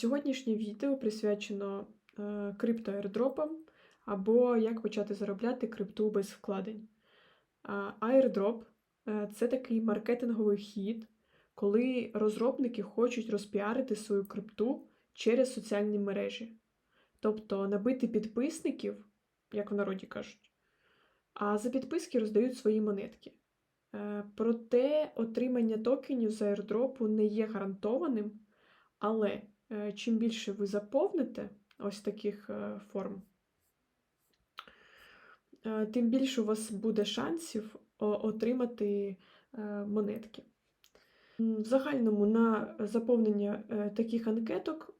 Сьогоднішнє відео присвячено е, криптоаірдропам або як почати заробляти крипту без вкладень. А, е, це такий маркетинговий хід, коли розробники хочуть розпіарити свою крипту через соціальні мережі, тобто набити підписників, як в народі кажуть, а за підписки роздають свої монетки. Е, Проте отримання токенів з airdropу не є гарантованим, але чим більше ви заповните ось таких е, форм, е, тим більше у вас буде шансів отримати е, монетки. В загальному на заповнення е, таких анкеток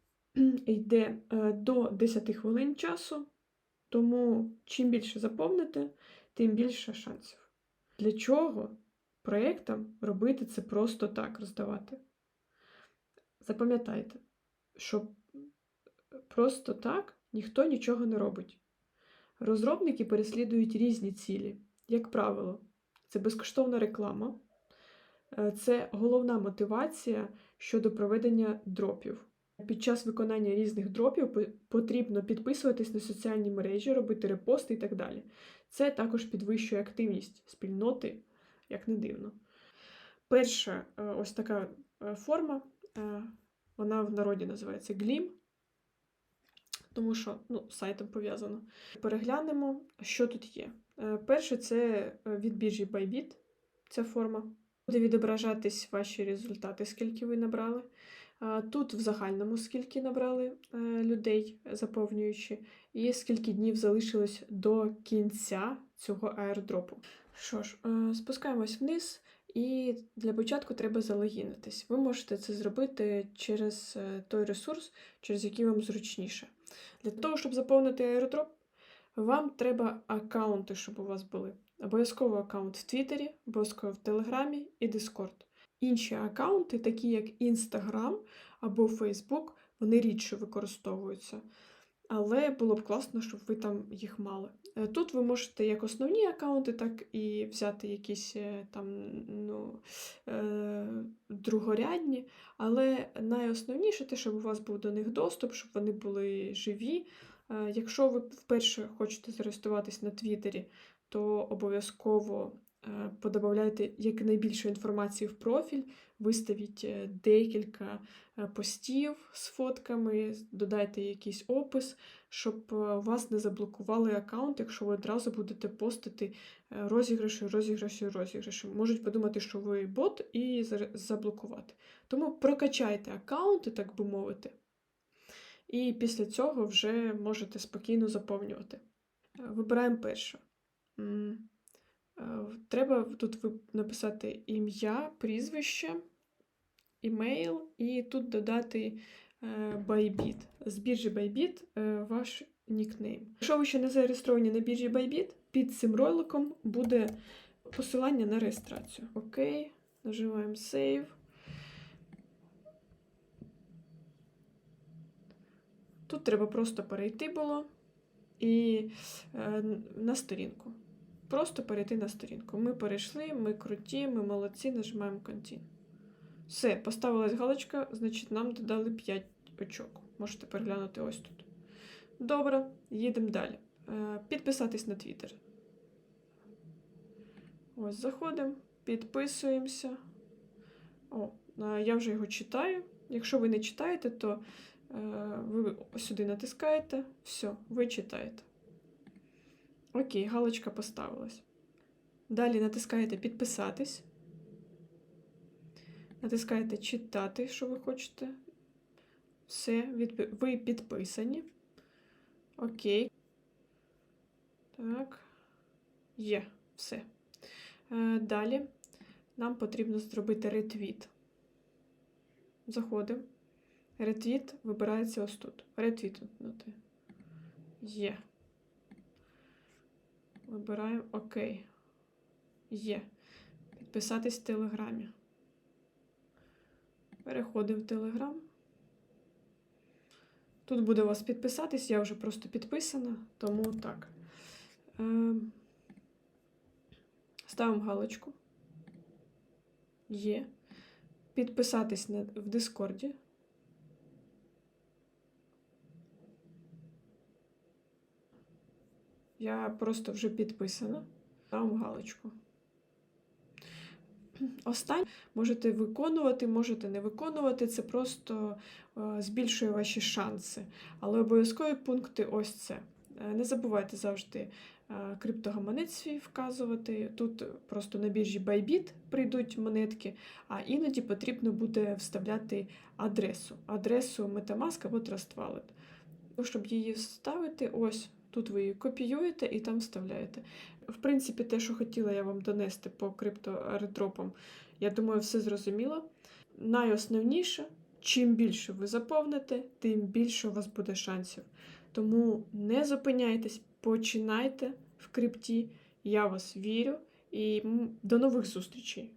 йде е, до 10 хвилин часу, тому чим більше заповните, тим більше шансів. Для чого проєктам робити це просто так роздавати? Запам'ятайте, що просто так ніхто нічого не робить. Розробники переслідують різні цілі. Як правило, це безкоштовна реклама, е, це головна мотивація щодо проведення дропів. Під час виконання різних дропів потрібно підписуватись на соціальні мережі, робити репости і так далі. Це також підвищує активність спільноти, як не дивно. Перша е, ось така е, форма, е, вона в народі називається Глім, тому що ну, з сайтом пов'язано. Переглянемо, що тут є. Е, Перше це е, від біржі Bybit, ця форма. Буде відображатись ваші результати, скільки ви набрали. Тут в загальному скільки набрали е, людей, заповнюючи, і скільки днів залишилось до кінця цього аірдропу. Що ж, е, спускаємось вниз, і для початку треба залогінитись. Ви можете це зробити через е, той ресурс, через який вам зручніше. Для того, щоб заповнити аеродроп, вам треба аккаунти, щоб у вас були. Обов'язково аккаунт в Твіттері, обов'язково в Телеграмі і Discord. Інші аккаунти, такі як Instagram або Facebook, вони рідше використовуються. Але було б класно, щоб ви там їх мали. Е, Тут ви можете як основні аккаунти, так і взяти якісь е, там ну, е, другорядні. Але найосновніше те, щоб у вас був до них доступ, щоб вони були живі. Якщо ви вперше хочете зареєструватись на Твіттері, то обов'язково подобавляйте якнайбільше інформації в профіль, виставіть е, декілька е, постів з фотками, додайте якийсь опис, щоб е, вас не заблокували аккаунт, якщо ви одразу будете постити е, розіграші, розіграші, розіграші. Можуть подумати, що ви бот і заблокувати. Тому прокачайте аккаунти, так би мовити. І після цього вже можете спокійно заповнювати. Е, Вибираємо перше. Е, Треба тут написати ім'я, прізвище, імейл, і тут додати е, Bybit. З біржі Bybit е, ваш нікнейм. Якщо ви ще не зареєстровані на біржі Bybit, під цим роликом буде посилання на реєстрацію. Окей, нажимаємо Save. Тут треба просто перейти було і на сторінку. Просто перейти на сторінку. Ми перейшли, ми круті, ми молодці, нажимаємо Continue. Все, поставилась галочка, значить нам додали 5 очок. Можете переглянути ось тут. Добре, їдемо далі. Е, Підписатись на Twitter. Ось заходимо, підписуємося. О, е, я вже його читаю. Якщо ви не читаєте, то е, ви сюди натискаєте, все, ви читаєте. Окей, галочка поставилась. Далі натискаєте підписатись. Натискаєте читати, що ви хочете. Все, відпи- ви підписані. Окей. Так. Є, все. Е, Далі нам потрібно зробити ретвіт. Заходимо. Ретвіт вибирається ось тут. Ретвітнути. Є. Вибираємо ОК. Є. Підписатись в Телеграмі. Переходимо в Телеграм. Тут буде у вас підписатись, я вже просто підписана, тому так. Ем, Ставимо галочку. Є. Підписатись в Дискорді. Я просто вже підписана. Ставимо галочку. Останнє можете виконувати, можете не виконувати. Це просто е, збільшує ваші шанси. Але обов'язкові пункти ось це. Е, Не забувайте завжди е, криптогаманець свій вказувати. Тут просто на біржі Bybit прийдуть монетки, а іноді потрібно буде вставляти адресу, адресу Metamask або Trust Wallet. Ну, щоб її вставити, ось тут ви її копіюєте і там вставляєте. В принципі, те, що хотіла я вам донести по криптоаеродропам, я думаю, все зрозуміло. Найосновніше, чим більше ви заповните, тим більше у вас буде шансів. Тому не зупиняйтесь, починайте в крипті. Я вас вірю і до нових зустрічей!